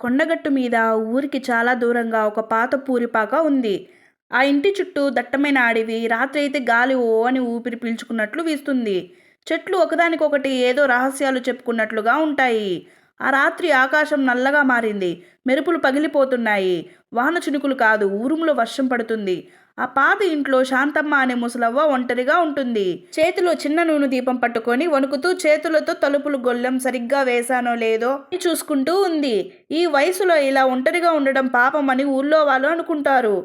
కొండగట్టు మీద ఊరికి చాలా దూరంగా ఒక పాత పూరిపాక ఉంది. ఆ ఇంటి చుట్టూ దట్టమైన అడవి రాత్రి అయితే గాలి ఓ అని ఊపిరి పీల్చుకున్నట్లు వీస్తుంది. చెట్లు ఒకదానికొకటి ఏదో రహస్యాలు చెప్పుకున్నట్లుగా ఉంటాయి. ఆ రాత్రి ఆకాశం నల్లగా మారింది. మెరుపులు పగిలిపోతున్నాయి. వాన చినుకులు కాదు ఊరుములో వర్షం పడుతుంది. ఆ పాత ఇంట్లో శాంతమ్మ అనే ముసలవ్వ ఒంటరిగా ఉంటుంది. చేతిలో చిన్న నూనె దీపం పట్టుకొని వణుకుతూ చేతులతో తలుపులు గొల్లెం సరిగ్గా వేశానో లేదో అని చూసుకుంటూ ఉంది. ఈ వయసులో ఇలా ఒంటరిగా ఉండడం పాపమని ఊళ్ళో వాళ్ళు అనుకుంటారు.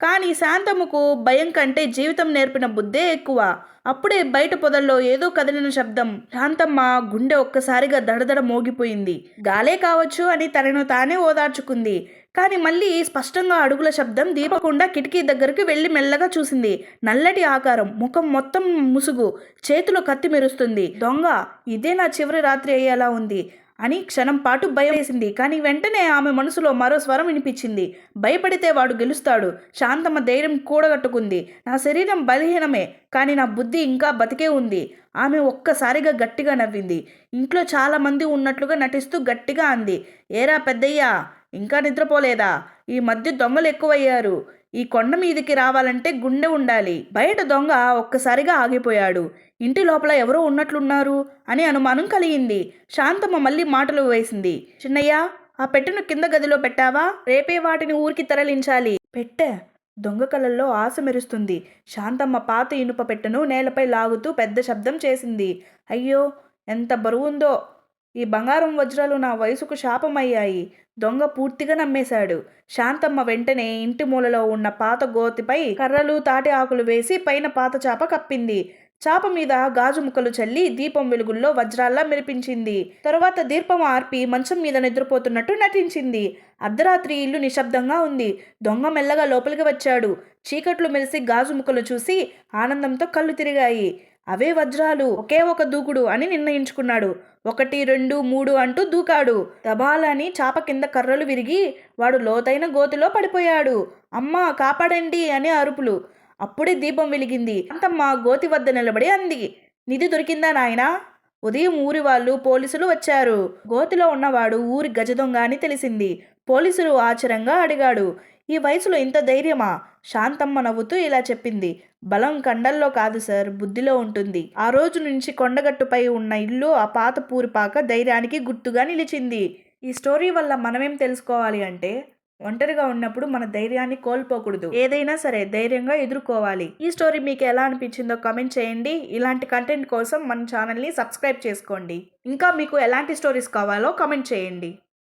కానీ శాంతమ్మకు భయం కంటే జీవితం నేర్పిన బుద్ధే ఎక్కువ. అప్పుడే బయట పొదల్లో ఏదో కదిలిన శబ్దం శాంతమ్మ గుండె ఒక్కసారిగా దడదడ మోగిపోయింది. గాలే కావచ్చు అని తనను తానే ఓదార్చుకుంది. కానీ మళ్ళీ స్పష్టంగా అడుగుల శబ్దం దీపకుండా కిటికీ దగ్గరికి వెళ్ళి మెల్లగా చూసింది. నల్లటి ఆకారం ముఖం మొత్తం ముసుగు చేతిలో కత్తి మెరుస్తుంది. దొంగ ఇదే నా చివరి రాత్రి అయ్యేలా ఉంది అని క్షణం పాటు భయం వేసింది. కానీ వెంటనే ఆమె మనసులో మరో స్వరం వినిపించింది. భయపడితే వాడు గెలుస్తాడు. శాంతమ్మ ధైర్యం కూడగట్టుకుంది. నా శరీరం బలహీనమే కానీ నా బుద్ధి ఇంకా బతికే ఉంది. ఆమె ఒక్కసారిగా గట్టిగా నవ్వింది. ఇంట్లో చాలా మంది ఉన్నట్లుగా నటిస్తూ గట్టిగా అంది. ఏరా పెద్దయ్యా ఇంకా నిద్రపోలేదా? ఈ మధ్య దొంగలు ఎక్కువయ్యారు. ఈ కొండ మీదికి రావాలంటే గుండె ఉండాలి. బయట దొంగ ఒక్కసారిగా ఆగిపోయాడు. ఇంటి లోపల ఎవరో ఉన్నట్లున్నారు అని అనుమానం కలిగింది. శాంతమ్మ మళ్ళీ మాటలు వేసింది. చిన్నయ్య ఆ పెట్టెను కింద గదిలో పెట్టావా? రేపే వాటిని ఊరికి తరలించాలి. పెట్టె? దొంగ కళ్ళల్లో ఆశ మెరుస్తుంది. శాంతమ్మ పాత ఇనుప పెట్టెను నేలపై లాగుతూ పెద్ద శబ్దం చేసింది. అయ్యో ఎంత బరువుందో. ఈ బంగారం వజ్రాలు నా వయసుకు శాపమయ్యాయి. దొంగ పూర్తిగా నమ్మేశాడు. శాంతమ్మ వెంటనే ఇంటి మూలలో ఉన్న పాత గోతిపై కర్రలు తాటి ఆకులు వేసి పైన పాత చాప కప్పింది. చాప మీద గాజు ముక్కలు చల్లి దీపం వెలుగుల్లో వజ్రాల్లా మెరిపించింది. తరువాత దీపం ఆర్పి మంచం మీద నిద్రపోతున్నట్టు నటించింది. అర్ధరాత్రి ఇల్లు నిశ్శబ్దంగా ఉంది. దొంగ మెల్లగా లోపలికి వచ్చాడు. చీకట్లు మెరిసి గాజు ముక్కలు చూసి ఆనందంతో కళ్ళు తిరిగాయి. అవే వజ్రాలు ఒకే ఒక దూకుడు అని నిర్ణయించుకున్నాడు. ఒకటి రెండు మూడు అంటూ దూకాడు. దబాలని చాప కింద కర్రలు విరిగి వాడు లోతైన గోతిలో పడిపోయాడు. అమ్మా కాపాడండి అని అరుపులు. అప్పుడే దీపం వెలిగింది. అంతమ్మ గోతి వద్ద నిలబడి అంది. నిధి దొరికిందా నాయనా? ఉదయం ఊరి వాళ్ళు పోలీసులు వచ్చారు. గోతిలో ఉన్నవాడు ఊరి గజ దొంగ అని తెలిసింది. పోలీసులు ఆశ్చర్యంగా అడిగాడు. ఈ వయసులో ఇంత ధైర్యమా శాంతమ్మ నవ్వుతూ ఇలా చెప్పింది. బలం కండల్లో కాదు సార్ బుద్ధిలో ఉంటుంది. ఆ రోజు నుంచి కొండగట్టుపై ఉన్న ఇల్లు ఆ పాత పూరిపాక ధైర్యానికి గుర్తుగా నిలిచింది. ఈ స్టోరీ వల్ల మనమేం తెలుసుకోవాలి అంటే ఒంటరిగా ఉన్నప్పుడు మన ధైర్యాన్ని కోల్పోకూడదు. ఏదైనా సరే ధైర్యంగా ఎదుర్కోవాలి. ఈ స్టోరీ మీకు ఎలా అనిపించిందో కమెంట్ చేయండి. ఇలాంటి కంటెంట్ కోసం మన ఛానల్ని సబ్స్క్రైబ్ చేసుకోండి. ఇంకా మీకు ఎలాంటి స్టోరీస్ కావాలో కమెంట్ చేయండి.